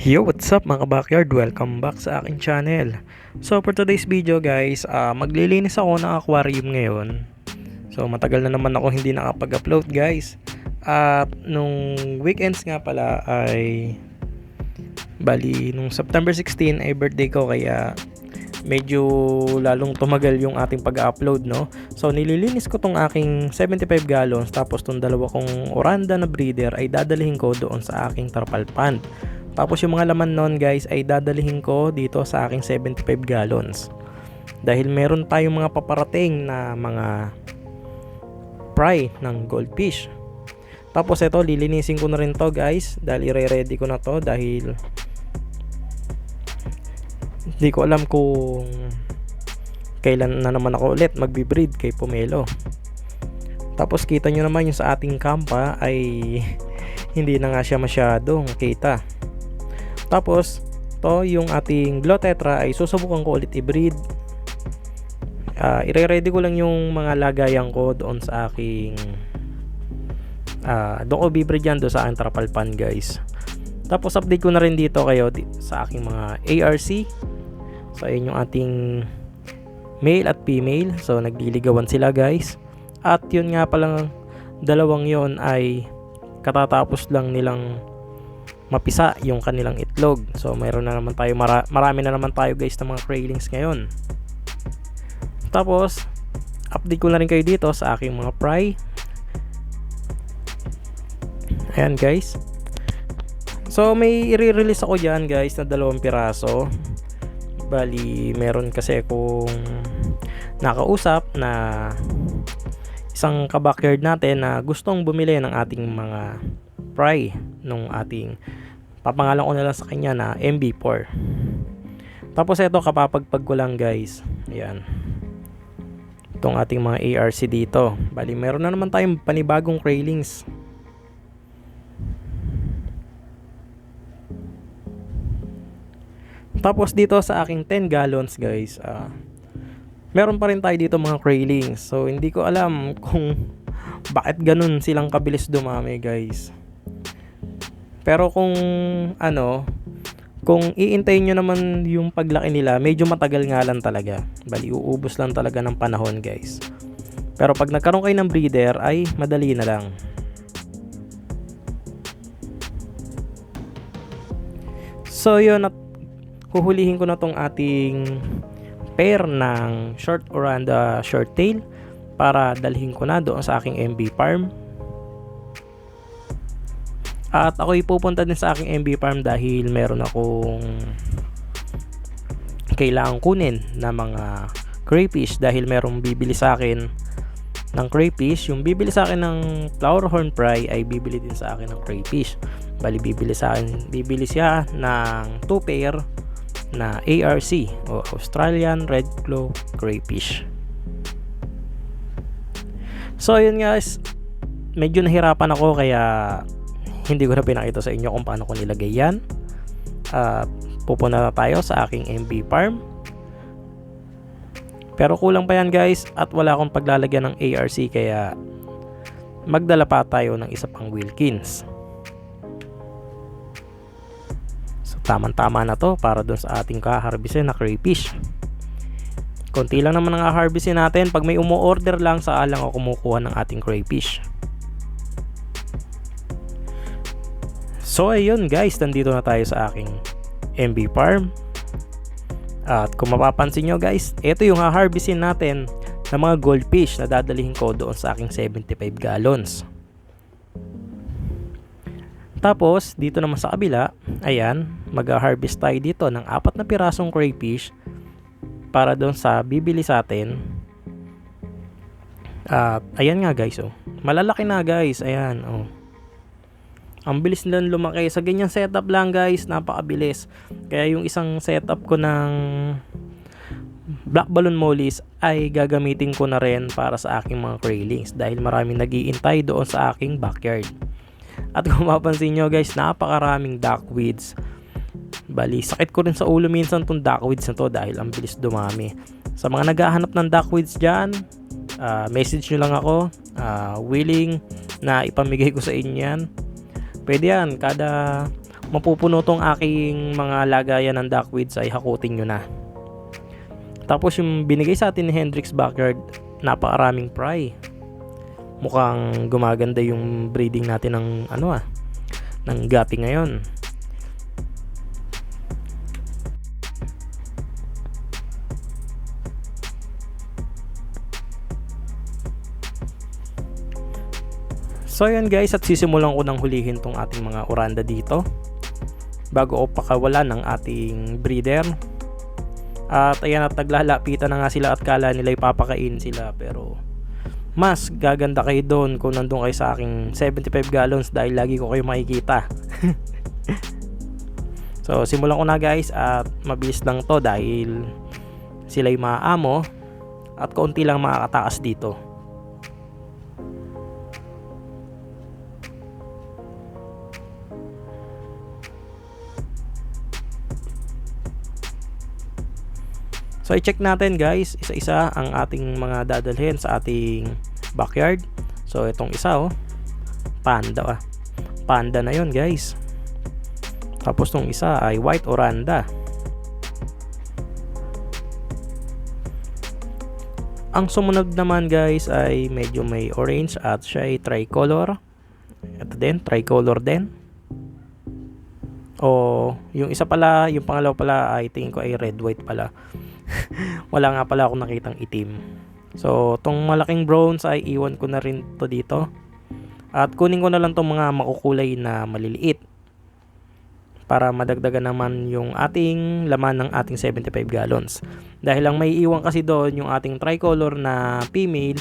Yo, what's up mga backyard? Welcome back sa aking channel. So for today's video guys, ah, maglilinis ako ng aquarium ngayon. So matagal na naman ako hindi nakapag-upload guys. At nung weekends nga pala ay bali nung September 16 ay birthday ko kaya medyo lalong tumagal yung ating pag-upload no. So nililinis ko tong aking 75 gallons tapos tong dalawa kong oranda na breeder ay dadalhin ko doon sa aking tarpal pond. Tapos yung mga laman nun guys ay dadalhin ko dito sa aking 75 gallons. Dahil meron tayong mga paparating na mga fry ng goldfish. Tapos ito lilinisin ko na rin to guys dahil i-ready ko na to dahil hindi ko alam kung kailan na naman ako ulit magbi-breed kay Pomelo. Tapos kita nyo naman yung sa ating kampa ay hindi na nga siya masyadong kita. Tapos, to yung ating Glow Tetra ay susubukan ko ulit i-breed. Uh, ire-ready ko lang yung mga lagayan ko doon sa aking uh, doon ko bibreed yan doon sa aking trapalpan guys. Tapos update ko na rin dito kayo sa aking mga ARC. So ayun yung ating male at female. So nagliligawan sila guys. At yun nga palang dalawang yon ay katatapos lang nilang mapisa yung kanilang itlog. So mayroon na naman tayo mara- marami na naman tayo guys ng mga craylings ngayon. Tapos update ko na rin kayo dito sa aking mga fry. Ayan guys. So may i-release ako diyan guys na dalawang piraso. Bali meron kasi akong nakausap na isang kabakyard natin na gustong bumili ng ating mga fry nung ating papangalan ko na lang sa kanya na MB4 tapos ito kapapagpag ko lang guys. Ayan. Itong ating mga ARC dito. Bali meron na naman tayong panibagong crailings tapos dito sa aking 10 gallons guys uh, meron pa rin tayo dito mga crailings so hindi ko alam kung bakit ganun silang kabilis dumami guys pero kung ano, kung iintayin nyo naman yung paglaki nila, medyo matagal nga lang talaga. Bali, uubos lang talaga ng panahon guys. Pero pag nagkaroon kayo ng breeder, ay madali na lang. So yun, at huhulihin ko na tong ating pair ng short oranda short tail para dalhin ko na doon sa aking MB farm at ako ipupunta din sa aking MB farm dahil meron akong kailangan kunin na mga crayfish dahil merong bibili sa akin ng crayfish. Yung bibili sa akin ng flower horn fry ay bibili din sa akin ng crayfish. Bali bibili sa akin, bibili siya ng 2 pair na ARC o Australian Red Claw Crayfish. So yun guys, medyo nahirapan ako kaya hindi ko na pinakita sa inyo kung paano ko nilagay yan. Uh, pupunta na tayo sa aking MB farm. Pero kulang pa yan guys at wala akong paglalagyan ng ARC kaya magdala pa tayo ng isa pang Wilkins. So tamang tama na to para dun sa ating kaharbisin na crayfish. Konti lang naman ang harvestin natin. Pag may umu-order lang sa alang ako kumukuha ng ating crayfish So ayun guys, nandito na tayo sa aking MB farm. At kung mapapansin nyo guys, ito yung ha-harvestin natin ng mga goldfish na dadalhin ko doon sa aking 75 gallons. Tapos, dito naman sa kabila, ayan, mag-harvest tayo dito ng apat na pirasong crayfish para doon sa bibili sa atin. At ayan nga guys, oh. Malalaki na guys, ayan, oh. Ang bilis nilang lumaki. Sa ganyan setup lang guys, napakabilis. Kaya yung isang setup ko ng black balloon mollies ay gagamitin ko na rin para sa aking mga craylings dahil maraming nagiintay doon sa aking backyard. At kung mapansin nyo guys, napakaraming duckweeds. Bali, sakit ko rin sa ulo minsan tong duckweeds na to dahil ang bilis dumami. Sa mga naghahanap ng duckweeds dyan, uh, message nyo lang ako. Uh, willing na ipamigay ko sa inyo yan Pwede yan, kada mapupuno tong aking mga lagayan ng duckweeds ay hakutin nyo na. Tapos yung binigay sa atin ni Hendrix Backyard, napakaraming fry. Mukhang gumaganda yung breeding natin ng ano ah, ng gapi ngayon. So yun guys at sisimulan ko nang hulihin tong ating mga oranda dito bago o pakawala ng ating breeder. At ayan at naglalapitan na nga sila at kala nila ipapakain sila pero mas gaganda kayo doon kung nandun kayo sa aking 75 gallons dahil lagi ko kayo makikita. so simulan ko na guys at mabilis lang to dahil sila yung maaamo at kaunti lang makakataas dito. So i-check natin guys, isa-isa ang ating mga dadalhin sa ating backyard. So itong isa oh, panda ah. Panda na yon guys. Tapos tong isa ay white oranda. Ang sumunod naman guys ay medyo may orange at siya ay tricolor. Ito din, tricolor din. O yung isa pala, yung pangalawa pala ay tingin ko ay red white pala. wala nga pala akong nakitang itim. So, tong malaking bronze ay iwan ko na rin to dito. At kunin ko na lang tong mga makukulay na maliliit para madagdagan naman yung ating laman ng ating 75 gallons. Dahil lang may iwan kasi doon yung ating tricolor na female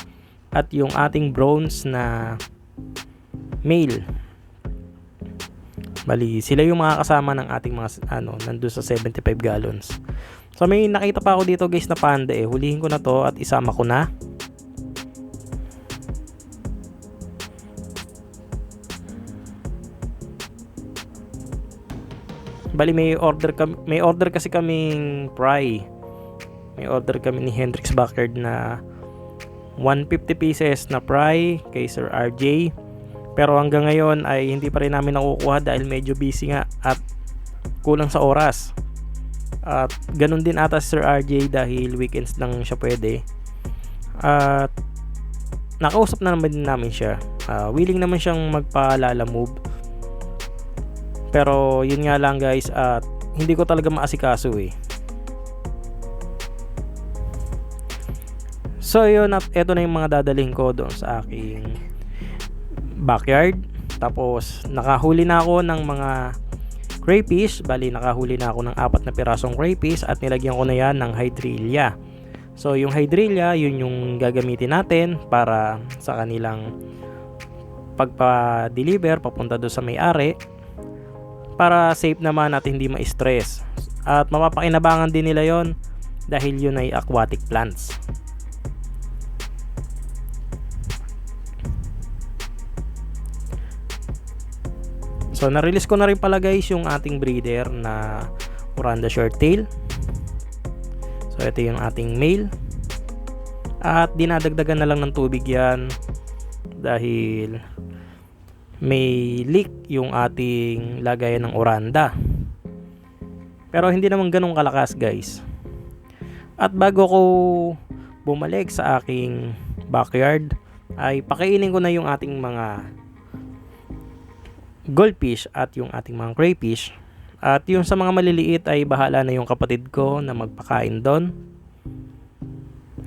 at yung ating bronze na male. Bali, sila yung mga kasama ng ating mga ano, nandoon sa 75 gallons. So may nakita pa ako dito guys na panda eh. Hulihin ko na to at isama ko na. Bali may order kami, may order kasi kaming fry. May order kami ni Hendrix Backyard na 150 pieces na fry kay Sir RJ. Pero hanggang ngayon ay hindi pa rin namin nakukuha dahil medyo busy nga at kulang sa oras. At ganun din ata Sir RJ dahil weekends lang siya pwede. At nakausap na naman din namin siya. Uh, willing naman siyang magpalala move. Pero yun nga lang guys at hindi ko talaga maasikaso eh. So yun at eto na yung mga dadalhin ko doon sa aking backyard. Tapos nakahuli na ako ng mga crayfish. Bali, nakahuli na ako ng apat na pirasong crayfish at nilagyan ko na yan ng hydrilla. So, yung hydrilla, yun yung gagamitin natin para sa kanilang pagpa-deliver papunta doon sa may-ari para safe naman at hindi ma-stress. At mapapakinabangan din nila yon dahil yun ay aquatic plants. So na-release ko na rin pala guys yung ating breeder na Oranda Shorttail. So ito yung ating male. At dinadagdagan na lang ng tubig yan dahil may leak yung ating lagayan ng Oranda. Pero hindi naman ganun kalakas guys. At bago ko bumalik sa aking backyard ay pakainin ko na yung ating mga goldfish at yung ating mga crayfish. At yung sa mga maliliit ay bahala na yung kapatid ko na magpakain doon.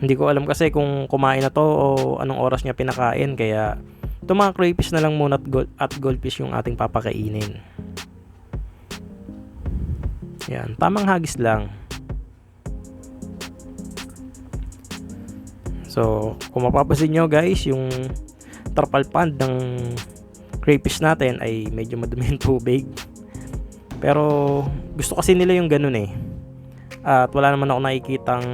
Hindi ko alam kasi kung kumain na to o anong oras niya pinakain kaya itong mga crayfish na lang muna at, at goldfish yung ating papakainin. Yan, tamang hagis lang. So, kung mapapansin nyo guys, yung trapal pond ng crayfish natin ay medyo madumi yung tubig. Pero gusto kasi nila yung ganun eh. At wala naman ako nakikitang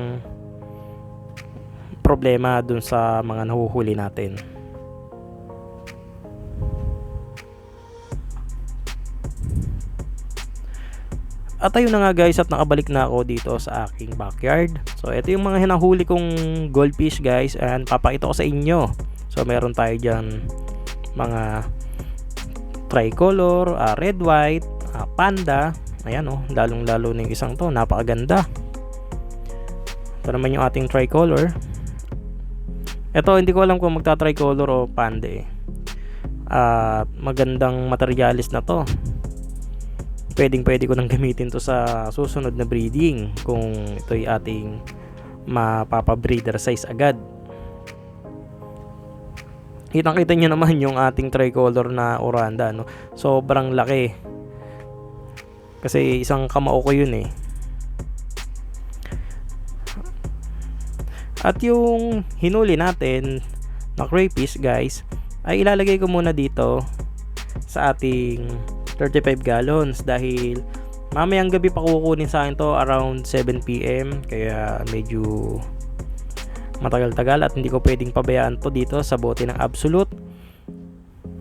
problema dun sa mga nahuhuli natin. At ayun na nga guys at nakabalik na ako dito sa aking backyard. So ito yung mga hinahuli kong goldfish guys and papakita ko sa inyo. So meron tayo dyan mga tricolor, uh, red white, ah, panda. Ayan oh, lalong lalo na yung isang to, napakaganda. Ito naman yung ating tricolor. Ito, hindi ko alam kung magta-tricolor o panda eh. At magandang materialis na to. Pwedeng pwede ko nang gamitin to sa susunod na breeding kung ito'y ating mapapa-breeder size agad. Kitang-kita nyo naman yung ating tricolor na oranda, no? Sobrang laki. Kasi isang kamao ko yun eh. At yung hinuli natin na crayfish guys, ay ilalagay ko muna dito sa ating 35 gallons dahil mamayang gabi pa kukunin sa akin to around 7pm kaya medyo matagal-tagal at hindi ko pwedeng pabayaan to dito sa bote ng absolute.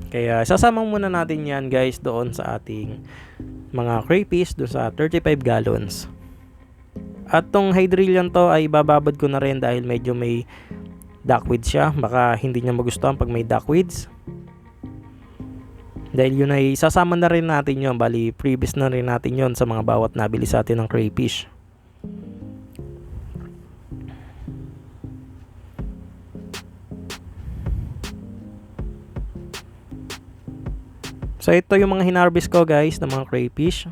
Kaya sasama muna natin yan guys doon sa ating mga crayfish doon sa 35 gallons. At tong hydrillion to ay bababad ko na rin dahil medyo may duckweed siya. Baka hindi niya magustuhan pag may duckweeds dahil yun ay sasama na rin natin yon bali previous na rin natin yon sa mga bawat nabili sa atin ng crayfish So ito yung mga hinarvest ko guys ng mga crayfish.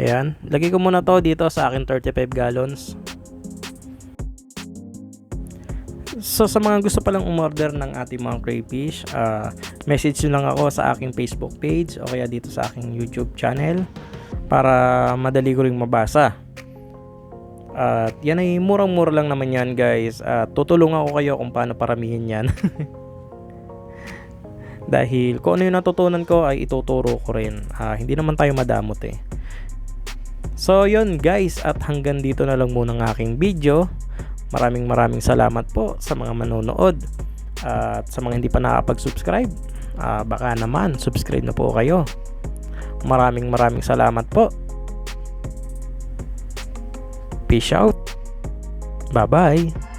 Ayan, lagay ko muna to dito sa akin 35 gallons. So sa mga gusto palang umorder ng ating mga crayfish, uh, message nyo lang ako sa aking Facebook page o kaya dito sa aking YouTube channel para madali ko ring mabasa. At yan ay murang-mura lang naman yan guys. Uh, tutulungan ko kayo kung paano paramihin yan. Dahil kung ano yung natutunan ko ay ituturo ko rin. Uh, hindi naman tayo madamot eh. So yun guys at hanggang dito na lang muna ng aking video. Maraming maraming salamat po sa mga manonood. At sa mga hindi pa nakapag-subscribe, uh, baka naman subscribe na po kayo. Maraming maraming salamat po. Peace out. Bye-bye.